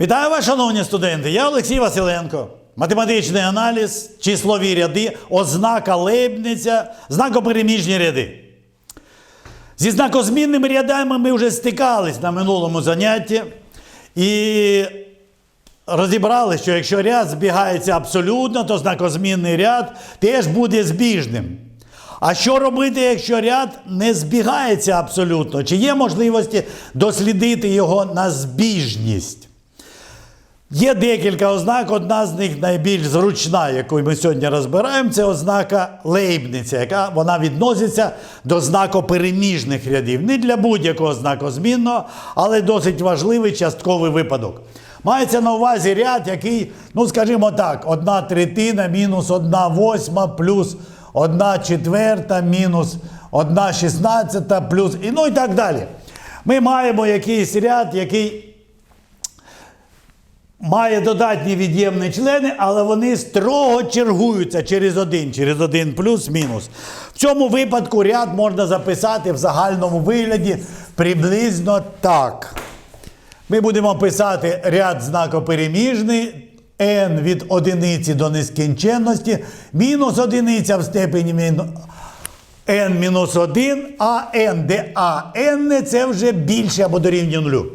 Вітаю вас, шановні студенти! Я Олексій Василенко. Математичний аналіз, числові ряди, ознака Лейбниця, знакопереміжні ряди. Зі знакозмінними рядами ми вже стикались на минулому занятті і розібрали, що якщо ряд збігається абсолютно, то знакозмінний ряд теж буде збіжним. А що робити, якщо ряд не збігається абсолютно? Чи є можливості дослідити його на збіжність? Є декілька ознак, одна з них найбільш зручна, яку ми сьогодні розбираємо, це ознака Лейбниця, яка вона відноситься до знакопереміжних рядів. Не для будь-якого знакозмінного, але досить важливий частковий випадок. Мається на увазі ряд, який, ну скажімо так, одна третина мінус одна восьма плюс одна четверта мінус одна шістнадцята плюс і ну і так далі. Ми маємо якийсь ряд, який має додатні від'ємні члени, але вони строго чергуються через один, через один плюс-мінус. В цьому випадку ряд можна записати в загальному вигляді приблизно так. Ми будемо писати ряд знакопереміжний n від одиниці до нескінченності, мінус одиниця в степені мінус n мінус 1, а n, де а n це вже більше або дорівнює нулю.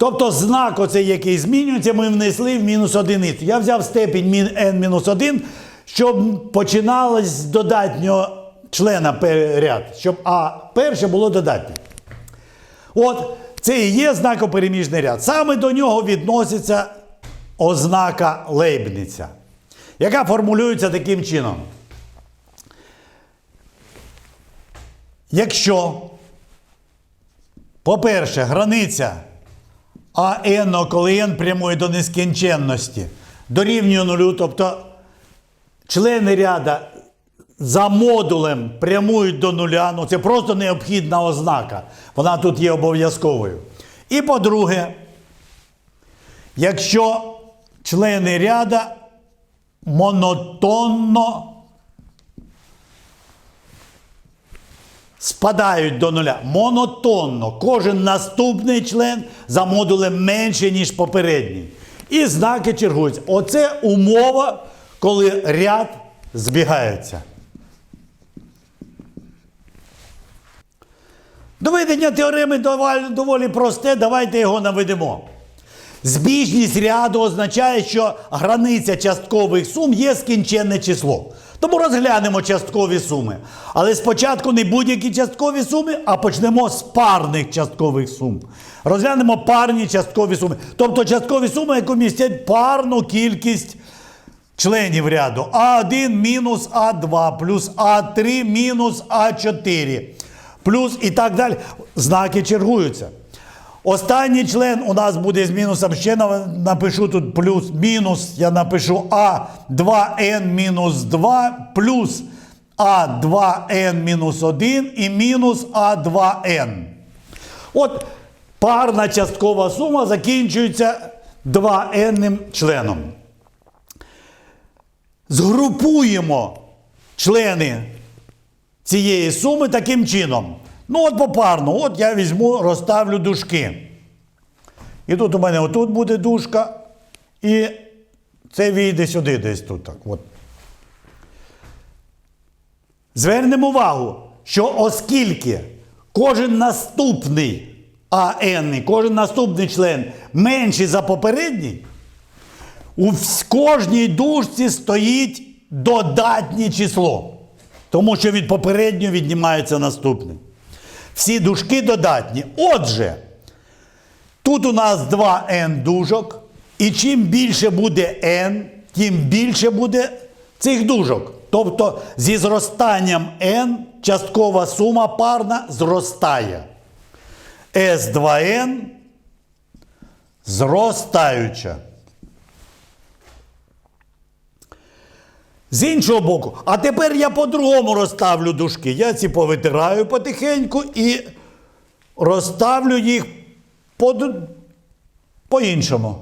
Тобто знак оцей, який змінюється, ми внесли в мінус одиницю. Я взяв степінь мін- n-1, щоб починалось додатнього члена ряд, щоб а перше було додатнє. От це і є знакопереміжний ряд. Саме до нього відноситься ознака Лейбниця, яка формулюється таким чином. Якщо, по-перше, границя а n, коли n прямує до нескінченності, дорівнює нулю, тобто члени ряда за модулем прямують до нуля, ну це просто необхідна ознака. Вона тут є обов'язковою. І по-друге, якщо члени ряда монотонно спадають до нуля монотонно. Кожен наступний член за модулем менше, ніж попередній. І знаки чергуються. Оце умова, коли ряд збігається. Доведення теореми доволі, просте, давайте його наведемо. Збіжність ряду означає, що границя часткових сум є скінченне число. Тому розглянемо часткові суми. Але спочатку не будь-які часткові суми, а почнемо з парних часткових сум. Розглянемо парні часткові суми. Тобто часткові суми, які містять парну кількість членів ряду. А1 мінус А2 плюс А3 мінус А4. Плюс і так далі. Знаки чергуються. Останній член у нас буде з мінусом. Ще напишу тут плюс мінус. Я напишу А2Н мінус 2 плюс А2Н мінус 1 і мінус А2Н. От парна часткова сума закінчується 2N членом. Згрупуємо члени цієї суми таким чином. Ну, от попарно, от я візьму, розставлю дужки. І тут у мене отут буде дужка, і це війде сюди десь тут. так. От. Звернемо увагу, що оскільки кожен наступний АН, кожен наступний член менший за попередній, у кожній дужці стоїть додатнє число. Тому що від попереднього віднімається наступне. Всі дужки додатні. Отже, тут у нас 2n дужок, і чим більше буде n, тим більше буде цих дужок. Тобто зі зростанням n часткова сума парна зростає. S2n зростаюча. З іншого боку, а тепер я по-другому розставлю дужки. Я ці повитираю потихеньку і розставлю їх по- по-іншому.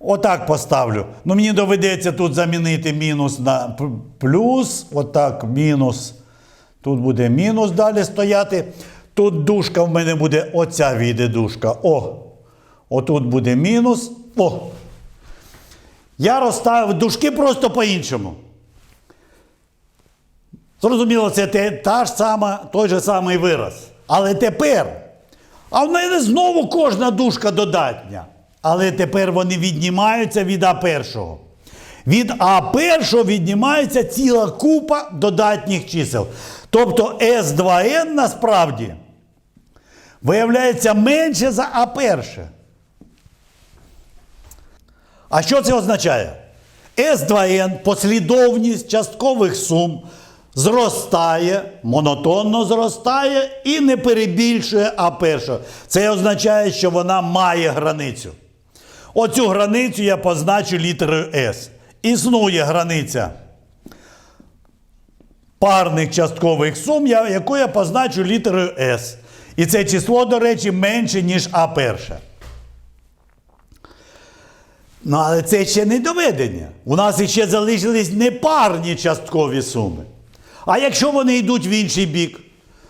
Отак поставлю. Ну, мені доведеться тут замінити мінус на плюс. Отак, мінус. Тут буде мінус далі стояти. Тут дужка в мене буде оця війде дужка. О. Отут буде мінус. О. Я розставив дужки просто по-іншому. Зрозуміло, це те, та ж сама, той же самий вираз. Але тепер, а в мене знову кожна дужка додатня. Але тепер вони віднімаються від А1. Від А1 віднімається ціла купа додатніх чисел. Тобто С2Н насправді виявляється менше за А1. А що це означає? С2Н послідовність часткових сум зростає, монотонно зростає і не перебільшує А1. Це означає, що вона має границю. Оцю границю я позначу літерою С. Існує границя парних часткових сум, яку я позначу літерою С. І це число, до речі, менше, ніж А1. Ну, але це ще не доведення. У нас іще залишились непарні часткові суми. А якщо вони йдуть в інший бік?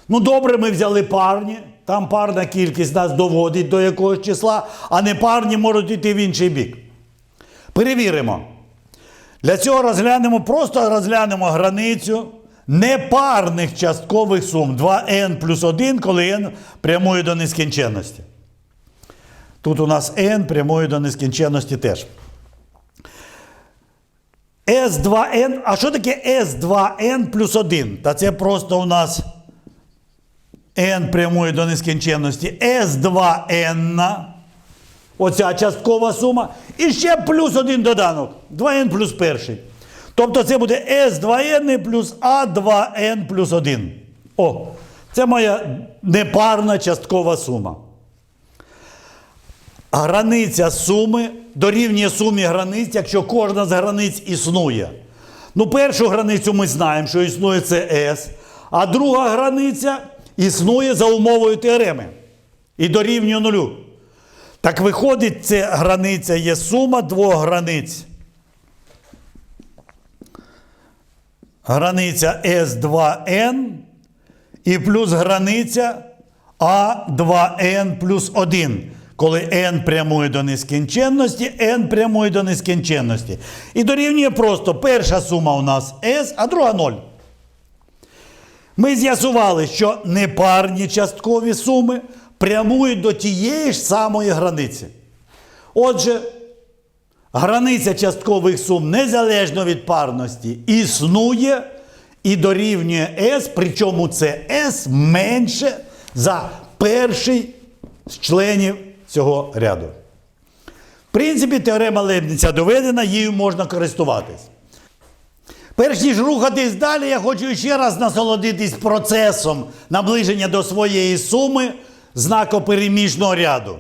Ну, добре, ми взяли парні, там парна кількість нас доводить до якогось числа, а непарні можуть йти в інший бік. Перевіримо. Для цього розглянемо, просто розглянемо границю непарних часткових сум 2n плюс 1, коли n прямує до нескінченності. Тут у нас n прямує до нескінченності теж. S2n. А що таке S2n плюс 1? Та це просто у нас n прямує до нескінченності. S2n. Оця часткова сума. І ще плюс один доданок. 2n плюс перший. Тобто це буде S2n плюс A2n плюс 1. О, це моя непарна часткова сума. Границя суми дорівнює сумі границь, якщо кожна з границь існує. Ну, першу границю ми знаємо, що існує це S, а друга границя існує за умовою теореми і дорівнює нулю. Так виходить, це границя є сума двох границь. Границя S2n і плюс границя А2n плюс 1. Коли n прямує до нескінченності, n прямує до нескінченності. І дорівнює просто перша сума у нас S, а друга 0. Ми з'ясували, що непарні часткові суми прямують до тієї ж самої границі. Отже, границя часткових сум незалежно від парності існує і дорівнює S, причому це S менше за перший з членів цього ряду. В принципі, теорема Лейбниця доведена, її можна користуватись. Перш ніж рухатись далі, я хочу ще раз насолодитись процесом наближення до своєї суми знакопереміжного ряду.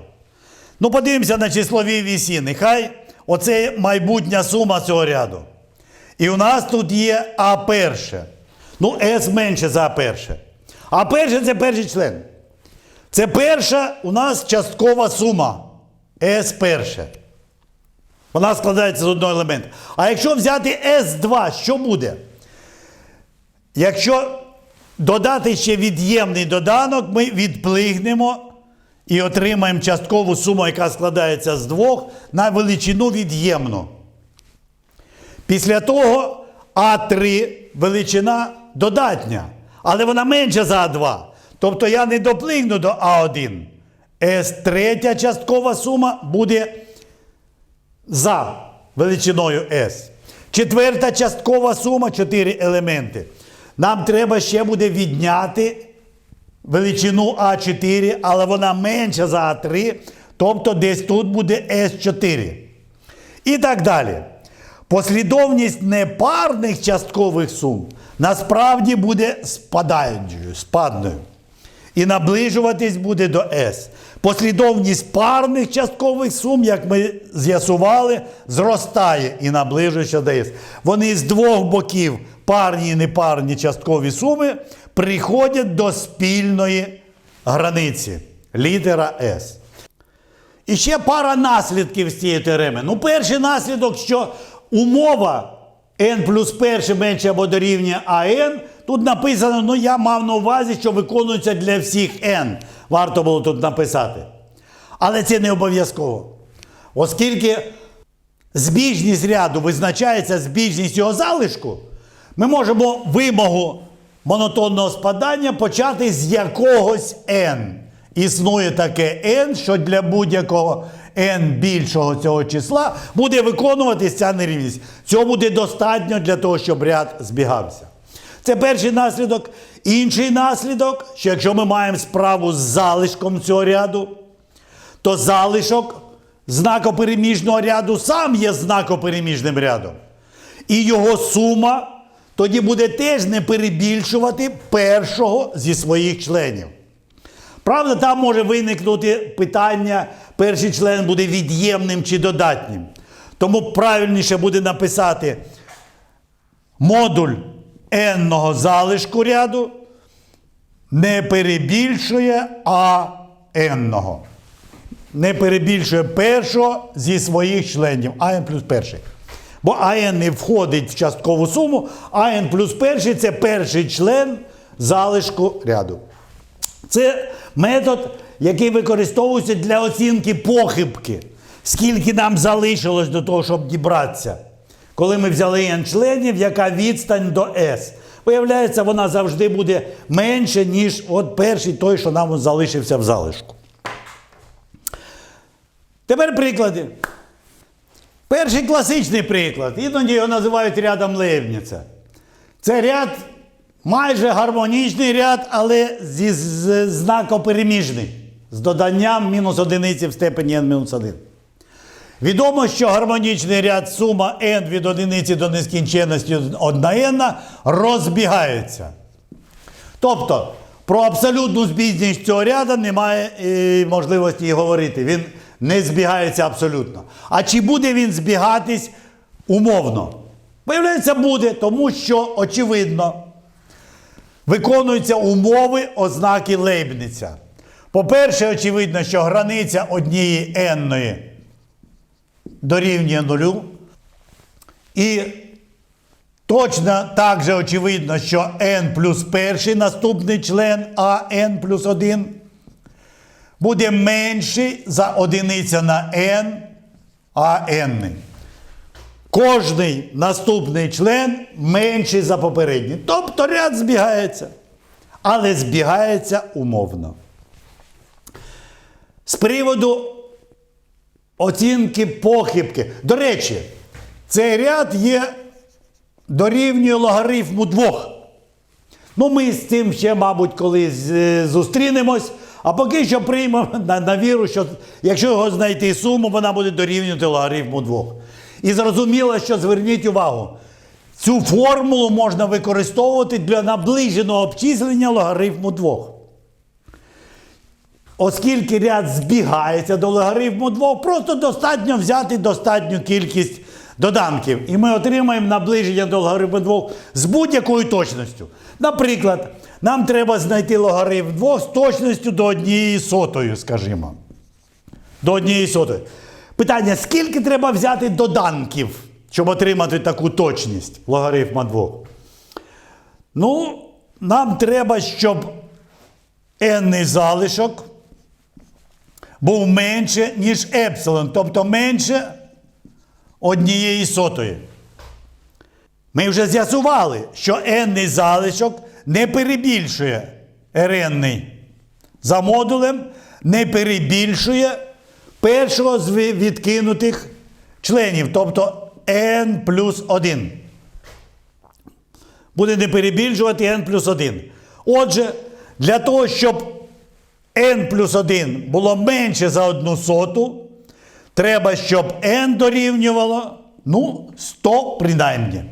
Ну, подивимося на числові вісі. Нехай оце майбутня сума цього ряду. І у нас тут є А перше. Ну, С менше за А перше. А перше це перший член. Це перша у нас часткова сума. С перше. Вона складається з одного елемента. А якщо взяти С2, що буде? Якщо додати ще від'ємний доданок, ми відплигнемо і отримаємо часткову суму, яка складається з двох, на величину від'ємну. Після того А3 величина додатня, але вона менша за А2. Тобто я не доплигну до А1. С3 часткова сума буде за величиною S. Четверта часткова сума 4 елементи. Нам треба ще буде відняти величину А4, але вона менша за А3, тобто десь тут буде С4. І так далі. Послідовність непарних часткових сум насправді буде спадаючою, спадною. І наближуватись буде до S. Послідовність парних часткових сум, як ми з'ясували, зростає і наближується до S. Вони з двох боків, парні і непарні часткові суми, приходять до спільної границі. Літера S. І ще пара наслідків з цієї теореми. Ну, перший наслідок, що умова n плюс перше менше або дорівнює АН, тут написано, ну я мав на увазі, що виконується для всіх n. Варто було тут написати. Але це не обов'язково. Оскільки збіжність ряду визначається збіжність його залишку, ми можемо вимогу монотонного спадання почати з якогось n. Існує таке n, що для будь-якого n більшого цього числа буде виконуватися ця нерівність. Цього буде достатньо для того, щоб ряд збігався. Це перший наслідок. Інший наслідок, що якщо ми маємо справу з залишком цього ряду, то залишок знакопереміжного ряду сам є знакопереміжним рядом. І його сума тоді буде теж не перебільшувати першого зі своїх членів. Правда, там може виникнути питання, перший член буде від'ємним чи додатнім. Тому правильніше буде написати модуль n-ного залишку ряду не перебільшує а n-ного. Не перебільшує першого зі своїх членів АН плюс перший. Бо АН не входить в часткову суму, АН плюс перший це перший член залишку ряду. Це метод, який використовується для оцінки похибки. Скільки нам залишилось до того, щоб дібратися. Коли ми взяли n членів, яка відстань до S. Виявляється, вона завжди буде менше, ніж от перший той, що нам залишився в залишку. Тепер приклади. Перший класичний приклад. Іноді його називають рядом Лейбніца. Це ряд майже гармонічний ряд, але зі з- знакопереміжний. З доданням мінус одиниці в степені n-1. Відомо, що гармонічний ряд сума n від одиниці до нескінченності 1 n розбігається. Тобто про абсолютну збіжність цього ряду немає е, можливості і говорити. Він не збігається абсолютно. А чи буде він збігатись умовно? Виявляється, буде, тому що, очевидно, виконуються умови ознаки Лейбниця. По-перше, очевидно, що границя однієї n дорівнює нулю. І точно так же очевидно, що n плюс перший наступний член, а n плюс 1 буде менший за одиниця на n, а n. Кожний наступний член менший за попередній. Тобто ряд збігається. Але збігається умовно. З приводу оцінки похибки. До речі, цей ряд є дорівнює логарифму двох. Ну, ми з цим ще, мабуть, колись е, зустрінемось. А поки що приймемо на, на віру, що якщо його знайти суму, вона буде дорівнювати логарифму двох. І зрозуміло, що зверніть увагу, цю формулу можна використовувати для наближеного обчислення логарифму двох. Оскільки ряд збігається до логарифму 2, просто достатньо взяти достатню кількість доданків. І ми отримаємо наближення до логарифму 2 з будь-якою точністю. Наприклад, нам треба знайти логарифм 2 з точністю до однієї сотої, скажімо. До однієї сотої. Питання: скільки треба взяти доданків, щоб отримати таку точність логарифма 2? Ну, нам треба, щоб n залишок був менше, ніж епсилон, тобто менше однієї сотої. Ми вже з'ясували, що n залишок не перебільшує rn за модулем, не перебільшує першого з відкинутих членів, тобто n плюс 1 буде не перебільшувати n плюс 1. Отже, для того, щоб n плюс 1 було менше за одну соту, треба, щоб n дорівнювало ну, 100 принаймні.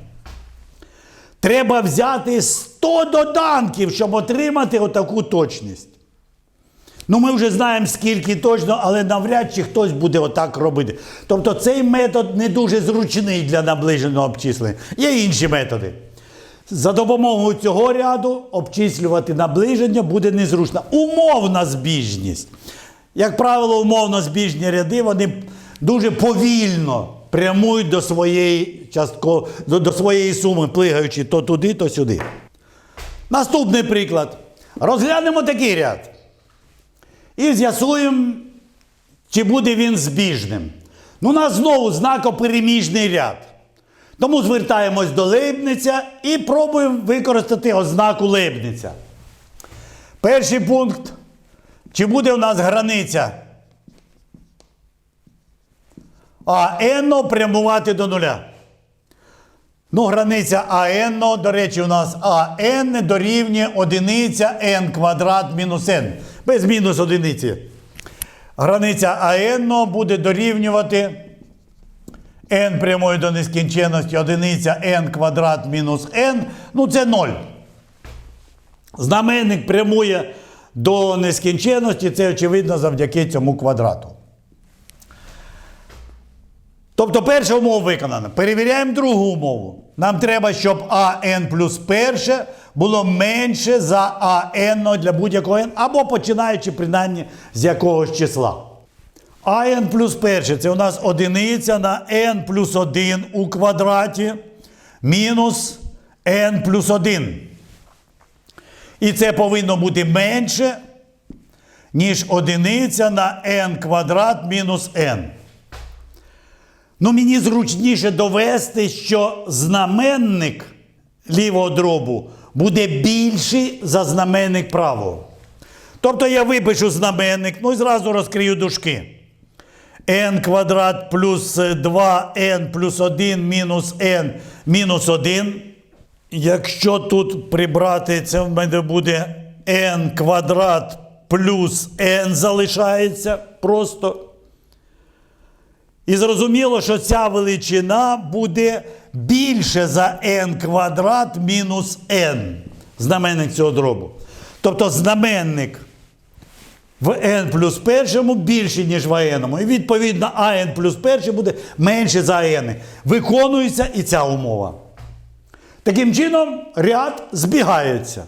Треба взяти 100 доданків, щоб отримати отаку точність. Ну, ми вже знаємо, скільки точно, але навряд чи хтось буде отак робити. Тобто цей метод не дуже зручний для наближеного обчислення. Є інші методи. За допомогою цього ряду обчислювати наближення буде незручно. Умовна збіжність. Як правило, умовно збіжні ряди вони дуже повільно прямують до своєї частко, до, до своєї суми, плигаючи то туди, то сюди. Наступний приклад. Розглянемо такий ряд. І з'ясуємо, чи буде він збіжним. Ну, у нас знову знакопереміжний ряд. Тому звертаємось до Лейбниця і пробуємо використати ознаку Лейбниця. Перший пункт. Чи буде у нас границя АН прямувати до нуля? Ну, границя АН, до речі, у нас АН дорівнює одиниця n квадрат мінус n. Без мінус одиниці. Границя АН буде дорівнювати n прямої до нескінченності одиниця n квадрат мінус n. Ну, це 0. Знаменник прямує до нескінченності, це очевидно завдяки цьому квадрату. Тобто перша умова виконана. Перевіряємо другу умову. Нам треба, щоб АН плюс перше було менше за АН для будь-якого n, або починаючи принаймні з якогось числа. АН плюс перше це у нас одиниця на n плюс 1 у квадраті мінус n плюс 1. І це повинно бути менше, ніж одиниця на n квадрат мінус n. Ну, мені зручніше довести, що знаменник лівого дробу буде більший за знаменник правого. Тобто я випишу знаменник, ну і зразу розкрию дужки. N квадрат плюс 2n плюс 1 мінус n мінус 1. Якщо тут прибрати, це в мене буде n квадрат плюс n залишається просто. І зрозуміло, що ця величина буде більше за n квадрат мінус n. Знаменник цього дробу. Тобто знаменник в n плюс першому більший, ніж в n. І відповідно an плюс перший буде менше за n. Виконується і ця умова. Таким чином, ряд збігається.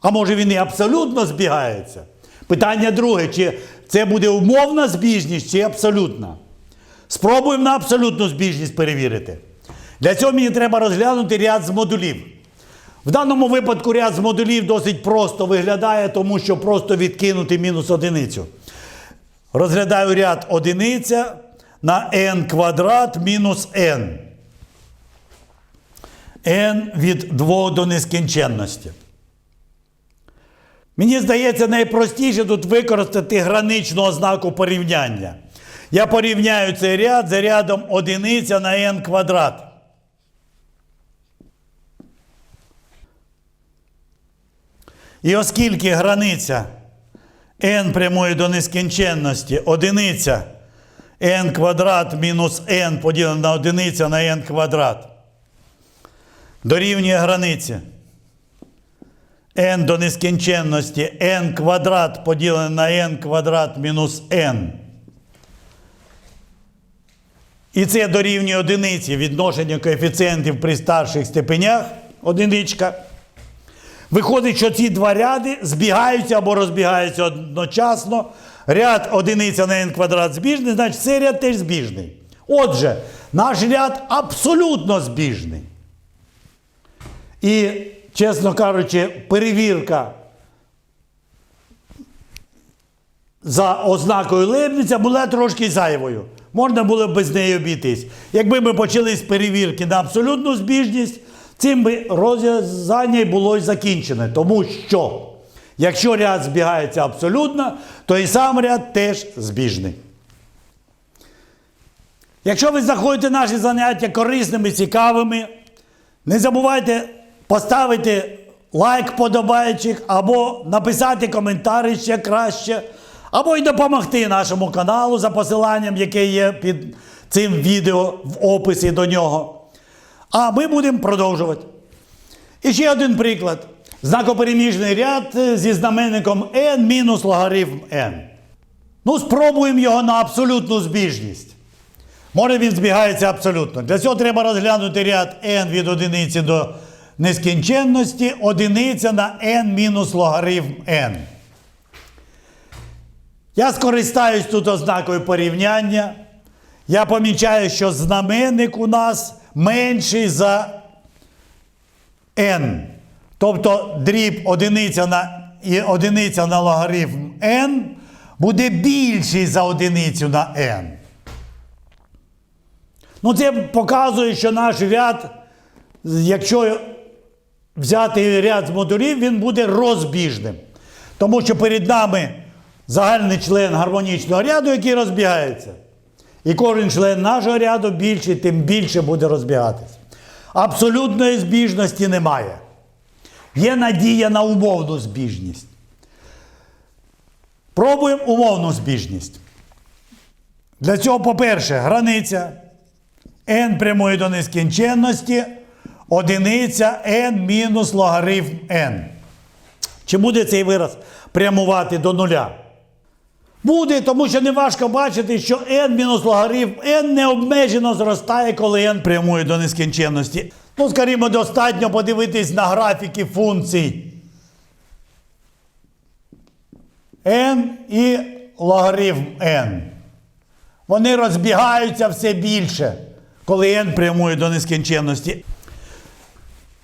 А може він і абсолютно збігається? Питання друге, чи це буде умовна збіжність, чи абсолютна? Спробуємо на абсолютну збіжність перевірити. Для цього мені треба розглянути ряд з модулів. В даному випадку ряд з модулів досить просто виглядає, тому що просто відкинути мінус одиницю. Розглядаю ряд одиниця на n квадрат мінус n. n від 2 до нескінченності. Мені здається, найпростіше тут використати граничну ознаку порівняння. Я порівняю цей ряд за рядом одиниця на n квадрат. І оскільки границя n прямої до нескінченності одиниця n квадрат мінус n поділено на одиниця на n квадрат дорівнює границі n до нескінченності n квадрат поділене на n квадрат мінус n. І це дорівнює одиниці відношення коефіцієнтів при старших степенях, одиничка. Виходить, що ці два ряди збігаються або розбігаються одночасно. Ряд одиниця на n квадрат збіжний, значить цей ряд теж збіжний. Отже, наш ряд абсолютно збіжний. І, чесно кажучи, перевірка за ознакою Лейбниця була трошки зайвою. Можна було б без неї обійтись. Якби ми почали з перевірки на абсолютну збіжність, цим би розв'язання було й закінчене. Тому що, якщо ряд збігається абсолютно, то і сам ряд теж збіжний. Якщо ви знаходите наші заняття корисними, цікавими, не забувайте поставити лайк подобайчик, або написати коментар ще краще, або й допомогти нашому каналу за посиланням, яке є під цим відео в описі до нього. А ми будемо продовжувати. І ще один приклад. Знакопереміжний ряд зі знаменником n мінус логарифм n. Ну, спробуємо його на абсолютну збіжність. Може він збігається абсолютно. Для цього треба розглянути ряд n від одиниці до нескінченності, одиниця на n мінус логарифм n. Я скористаюсь тут ознакою порівняння. Я помічаю, що знаменник у нас менший за n. Тобто дріб одиниця на, одиниця на логарифм n буде більший за одиницю на n. Ну, це показує, що наш ряд, якщо взяти ряд з модулів, він буде розбіжним. Тому що перед нами загальний член гармонічного ряду, який розбігається. І кожен член нашого ряду більший, тим більше буде розбігатися. Абсолютної збіжності немає. Є надія на умовну збіжність. Пробуємо умовну збіжність. Для цього, по-перше, границя n прямої до нескінченності, одиниця n мінус логарифм n. Чи буде цей вираз прямувати до нуля? Буде, тому що не важко бачити, що n мінус логарифм n необмежено зростає, коли n прямує до нескінченності. Ну, скажімо, достатньо подивитись на графіки функцій. n і логарифм n. Вони розбігаються все більше, коли n прямує до нескінченності.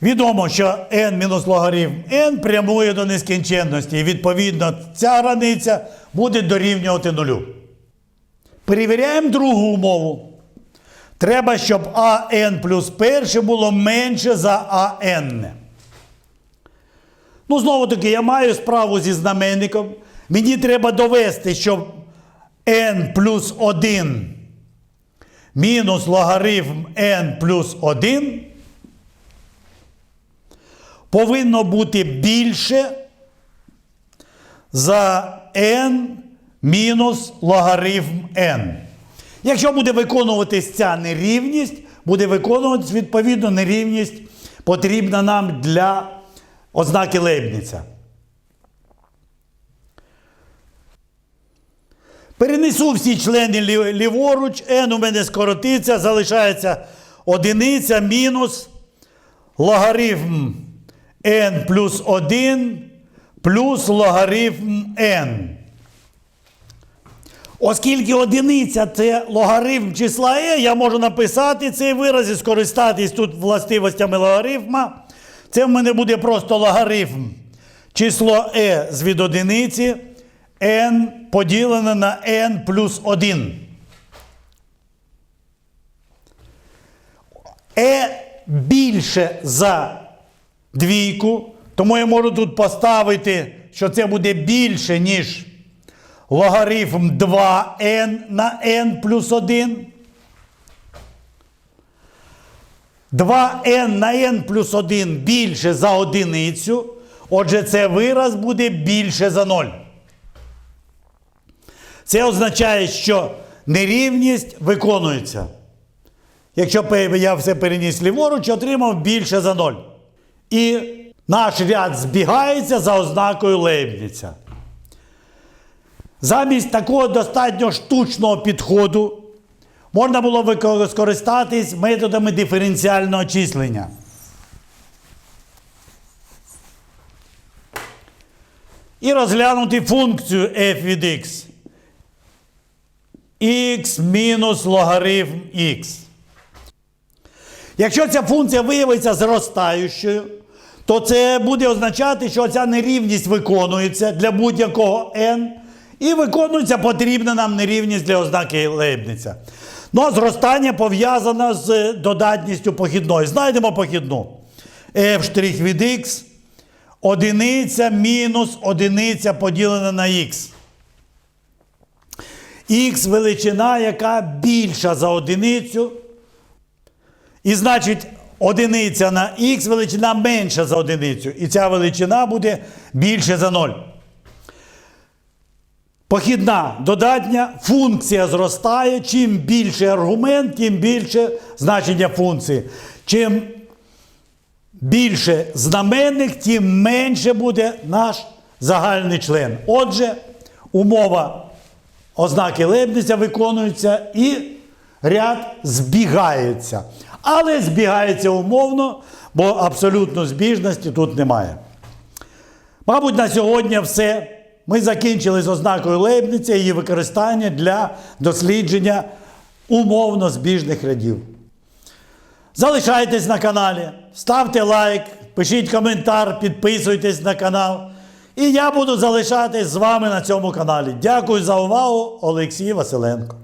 Відомо, що n логарифм n прямує до нескінченності. І відповідно ця границя буде дорівнювати нулю. Перевіряємо другу умову. Треба, щоб an плюс перше було менше за an. Ну, знову таки, я маю справу зі знаменником. Мені треба довести, що n плюс 1 мінус логарифм n плюс 1 повинно бути більше за n мінус логарифм n. Якщо буде виконуватись ця нерівність, буде виконуватись відповідно нерівність потрібна нам для ознаки Лейбніца. Перенесу всі члени ліворуч, n у мене скоротиться, залишається одиниця мінус логарифм n плюс 1 плюс логарифм n. Оскільки одиниця це логарифм числа e, я можу написати цей вираз і скористатись тут властивостями логарифма. Це в мене буде просто логарифм. Число e з від одиниці n поділене на n плюс 1. е більше за двійку, тому я можу тут поставити, що це буде більше, ніж логарифм 2n на n плюс 1. 2n на n плюс 1 більше за одиницю. Отже, це вираз буде більше за 0. Це означає, що нерівність виконується. Якщо я все переніс ліворуч, отримав більше за 0. І наш ряд збігається за ознакою Лейбніця. Замість такого достатньо штучного підходу можна було скористатись методами диференціального числення. І розглянути функцію f від x. x мінус логарифм x. Якщо ця функція виявиться зростаючою, то це буде означати, що ця нерівність виконується для будь-якого n, і виконується потрібна нам нерівність для ознаки Лейбниця. Ну, а зростання пов'язано з додатністю похідної. Знайдемо похідну. f' від x одиниця мінус одиниця поділена на х. Х величина, яка більша за одиницю. І значить, одиниця на х величина менша за одиницю. І ця величина буде більше за 0. Похідна додатня функція зростає. Чим більше аргумент, тим більше значення функції. Чим більше знаменник, тим менше буде наш загальний член. Отже, умова ознаки Лейбниця виконується і ряд збігається. Але збігається умовно, бо абсолютно збіжності тут немає. Мабуть, на сьогодні все. Ми закінчили з ознакою Лейбниця і її використання для дослідження умовно збіжних рядів. Залишайтесь на каналі, ставте лайк, пишіть коментар, підписуйтесь на канал. І я буду залишатись з вами на цьому каналі. Дякую за увагу, Олексій Василенко.